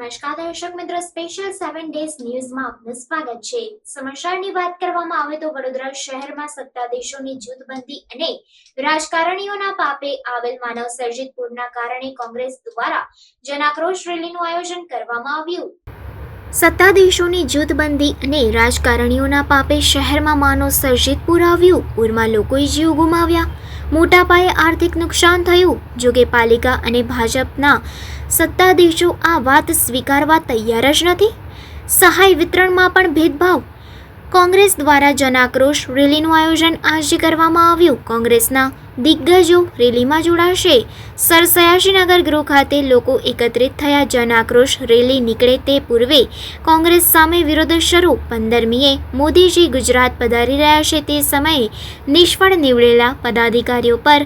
નમસ્કાર દર્શક મિત્રો સ્પેશિયલ સેવન ડેઝ ન્યૂઝમાં આપનું સ્વાગત છે. સમાચારની વાત કરવામાં આવે તો વડોદરા શહેરમાં સત્તાધીશોની જૂથબંધી અને રાજકારણીઓના પાપે આવેલ માનવ સર્જિત પૂરના કારણે કોંગ્રેસ દ્વારા જનાક્રોશ રેલીનું આયોજન કરવામાં આવ્યું. સત્તાધીશોની જૂથબંધી અને રાજકારણીઓના પાપે શહેરમાં માનવ સર્જિત પૂર આવ્યું. પૂરમાં લોકોએ જીવ ગુમાવ્યા. મોટા પાયે આર્થિક નુકસાન થયું. જોકે પાલિકા અને ભાજપના સત્તાધીશો આ વાત સ્વીકારવા તૈયાર જ નથી. સહાય વિતરણમાં પણ ભેદભાવ કોંગ્રેસ દ્વારા જનાક્રોશ રેલીનું આયોજન આજે કરવામાં આવ્યું. કોંગ્રેસના દિગ્ગજો રેલીમાં જોડાશે. સરસયાશીનગર ગૃહ ખાતે લોકો એકત્રિત થયા જનાક્રોશ રેલી નીકળે તે પૂર્વે કોંગ્રેસ સામે વિરોધ શરૂ. પંદરમીએ મોદીજી ગુજરાત પધારી રહ્યા છે તે સમયે નિષ્ફળ નીવડેલા પદાધિકારીઓ પર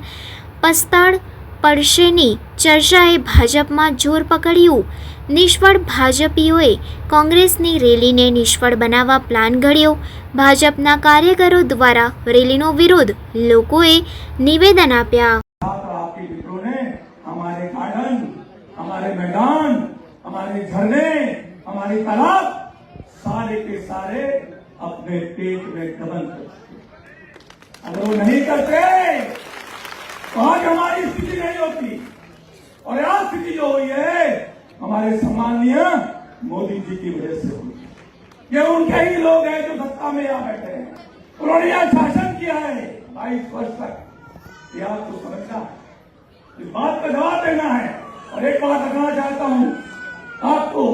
પસ્તાળ પડશેની ચર્ચાએ ભાજપમાં જોર પકડ્યું નિષ્ફળ ભાજપીઓએ કોંગ્રેસની રેલીને નિષ્ફળ બનાવવા પ્લાન ઘડ્યો ભાજપના કાર્યકરો દ્વારા રેલીનો વિરોધ લોકોએ નિવેદન આપ્યા छात्र आपके मित्रों ने हमारे गार्डन हमारे मैदान हमारे झरने हमारी तालाब सारे के सारे अपने पेट में दबन कर चुके। अगर वो नहीं करते तो आज हमारी स्थिति नहीं होती। और आज स्थिति जो हुई है, हमारे सम्माननीय मोदी जी की वजह से हुई। ये उनके ही लोग हैं जो सत्ता में यहाँ बैठे हैं। उन्होंने यहाँ शासन किया है बाईस वर्ष तक। ये आपको समझना है। इस बात का जवाब देना है। और एक बात रखना चाहता हूँ। आपको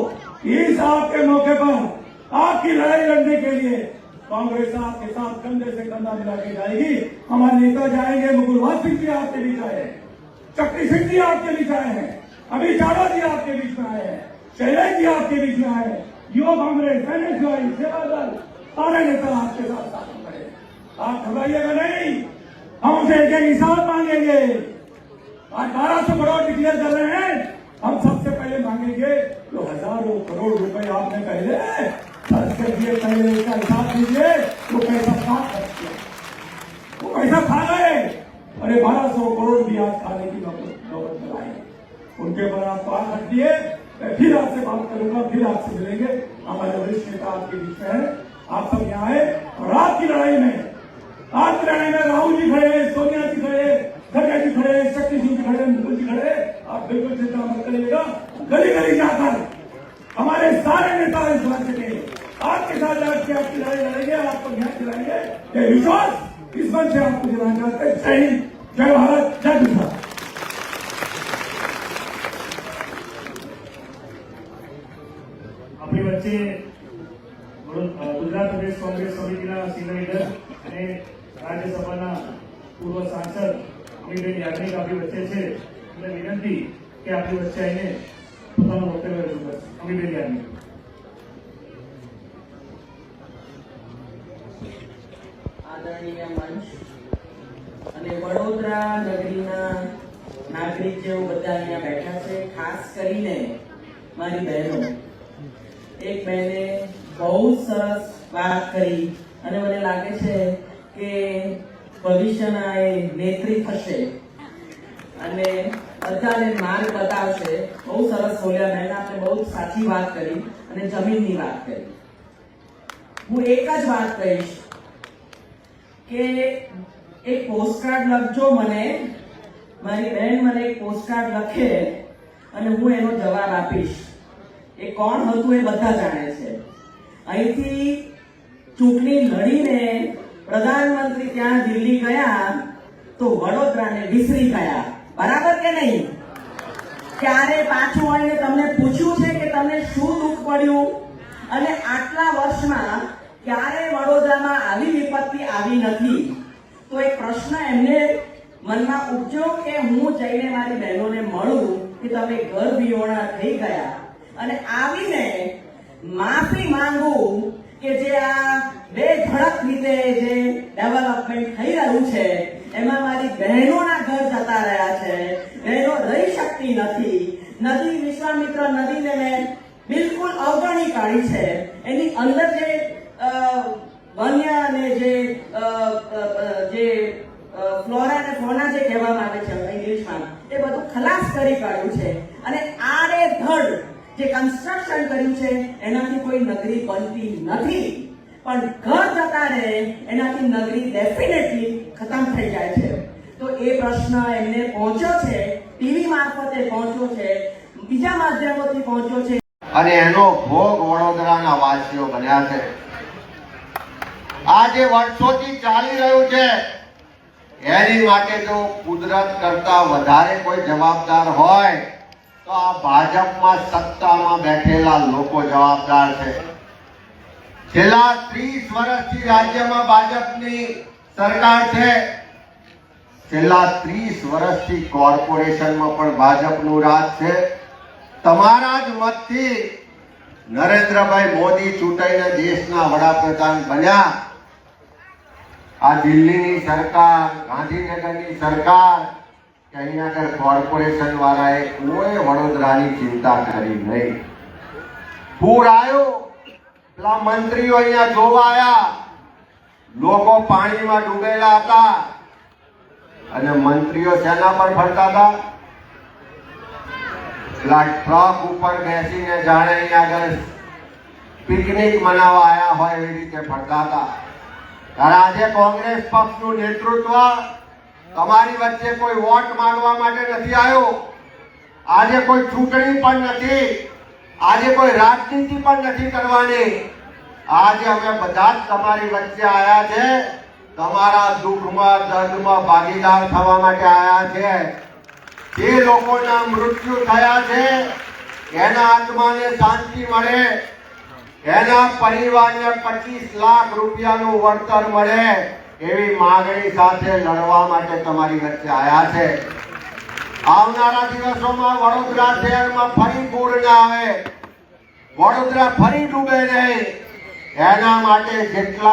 इस आपके मौके पर आपकी लड़ाई लड़ने के लिए कांग्रेस आपके साथ कंधे से कंधा मिला के जाएगी। हमारे नेता जाएँगे मुकुलवास सिंह जी आपके बीच आए हैं। चक्री सिंह जी आपके बीच आए हैं। अभी चावला जी आपके बीच में आए हैं। शैलेश जी आपके बीच में आए हैं। युवा कांग्रेस एनएसयूआई सेवा दल, सारे नेता आपके साथ खड़े आप घबराइएगा नहीं। हम उसे एक एक हिसाब मांगेंगे। आज बारह सौ करोड़ डिक्लेयर कर रहे हैं। हम सबसे पहले मांगेंगे जो हज़ारों करोड़ रुपए आपने पहले। खर्च कर दिए पहले इसका हिसाब दीजिए वो पैसा कहाँ खर्च वो पैसा खा गए अरे बारह सौ करोड़ भी खाने की नौबत में उनके ऊपर आप बात रख मैं फिर आपसे बात करूँगा फिर आपसे मिलेंगे हमारे वरिष्ठ नेता आपके बीच में है आप सब यहाँ आए और आपकी लड़ाई में आज की लड़ाई में राहुल जी खड़े हैं सोनिया जी खड़े हैं खड़गे जी खड़े हैं शक्ति सिंह जी खड़े मुकुल जी खड़े आप बिल्कुल चिंता मत करिएगा। गली गली जाकर हमारे सारे नेता इस राज्य के आपके साथ लड़ के आपकी लड़ाई लड़ेंगे आपको न्याय दिलाएंगे ये विश्वास इस मंच से आपको दिलाना चाहते हैं जय हिंद जय भारत जय गुजरात આપણી વચ્ચે વડો- અ, ગુજરાત પ્રદેશ કોંગ્રેસ સમિતિના સિનિયર લીડર અને રાજ્યસભાના પૂર્વ સાંસદ અમીબેન યાજ્ઞિક આપણી વચ્ચે છે એટલે વિનંતી કે આપણી વચ્ચે આવીને પોતાનું વક્તવ્ય રજૂ કરશે અમીબેન યાજ્ઞિક વડોદરા નગરીના નાગરિક જેઓ બધા અહીંયા બેઠા છે. ખાસ કરીને મારી બહેનો. એક બહેને બહુ સરસ વાત કરી અને મને લાગે છે કે ભવિષ્યના એ નેત્રી થશે. અને બધાને માર્ગ બતાવશે. બહુ સરસ બોલ્યા. બહેન આપણે બહુ સાચી વાત કરી અને જમીનની વાત કરી. હું એક જ વાત કહીશ કે એક પોસ્ટકાર્ડ લખજો મને. મારી બહેન મને એક પોસ્ટકાર્ડ લખે અને હું એનો જવાબ આપીશ. એ કોણ હતું એ બધા જાણે છે. અહીંથી ચૂંટણી લડીને પ્રધાનમંત્રી ત્યાં દિલ્હી ગયા તો વડોદરાને વિસરી ગયા બરાબર કે નહીં? ત્યારે પાછું આવીને તમને પૂછ્યું છે કે તમને શું દુઃખ પડ્યું? અને આટલા વર્ષમાં ક્યારે વડોદરામાં આવી વિપત્તિ આવી નથી? તો એક પ્રશ્ન એમને મનમાં ઉપજ્યો કે હું જઈને મારી બહેનોને મળું કે તમે ઘર વિહોણા થઈ ગયા? અને આવીને માફી માંગુ કે જે આ બે ધડક રીતે જે ડેવલપમેન્ટ થઈ રહ્યું છે, એમાં મારી બહેનોના ઘર જતા રહ્યા છે. બહેનો રહી શકતી નથી. નદી વિશ્વામિત્ર નદીને મેં બિલકુલ અવગણી કાઢી છે. વન્ય અને જે જે ફ્લોરા અને ફોના જે કહેવામાં આવે છે ઇંગ્લિશમાં, એ બધું ખલાસ કરી કાઢ્યું છે. અને આડે ધડ જે કન્સ્ટ્રક્શન કર્યું છે, એનાથી કોઈ નગરી બનતી નથી. પણ ઘર જતા રહે, એનાથી નગરી ડેફિનેટલી ખતમ થઈ જાય છે. તો એ પ્રશ્ન એમને પહોંચ્યો છે, ટીવી મારફતે પહોંચ્યો છે, બીજા માધ્યમોથી પહોંચ્યો છે. અને એનો ભોગ વડોદરાના વાસીઓ બન્યા છે. આ જે વર્ષોથી ચાલી રહ્યું છે. એની માટે જો કુદરત કરતા વધારે કોઈ જવાબદાર હોય, તો આ ભાજપમાં સત્તામાં બેઠેલા લોકો જવાબદાર છે. છેલ્લા ત્રીસ વર્ષથી રાજ્યમાં ભાજપની સરકાર છે. છેલ્લા ત્રીસ વર્ષથી કોર્પોરેશનમાં પણ ભાજપનું રાજ છે. તમારા જ મતથી નરેન્દ્રભાઈ મોદી ચૂંટાઈને દેશના વડાપ્રધાન બન્યા. આ દિલ્હીની સરકાર, ગાંધીનગરની સરકાર, કે અહીંયા આગળ કોર્પોરેશન વાળાએ કોઈ વડોદરાની ચિંતા કરી નહીં. પૂર આવ્યો પેલા મંત્રીઓ અહીંયા જોવા આવ્યા લોકો પાણીમાં ડૂબેલા હતા. અને મંત્રીઓ શેના પર ફરતા હતા? પેલા ટ્રક ઉપર બેસીને જાણે અહીંયા આગળ પિકનિક મનાવવા આવ્યા હોય એવી રીતે ફરતા હતા. આજે કોંગ્રેસ પક્ષનું નેતૃત્વ તમારી વચ્ચે કોઈ વોટ માંગવા માટે નથી આવ્યો. આજે કોઈ ચૂંટણી પણ નથી. આજે કોઈ રાજનીતિ પણ નથી કરવાની. આજે અમે બધા જ તમારી વચ્ચે આવ્યા છે. તમારા દુઃખમાં, દર્દમાં ભાગીદાર થવા માટે આવ્યા છે. જે લોકોના મૃત્યુ થયા છે, એના આત્માને શાંતિ મળે. એના પરિવારને પચીસ લાખ રૂપિયાનું વળતર મળે એવી માગણી સાથે લડવા માટે તમારી વચ્ચે આવ્યા છે. આવનારા દિવસોમાં વડોદરા શહેરમાં ફરી પૂર ના આવે. વડોદરા ફરી ડૂબે નહીં. એના માટે જેટલા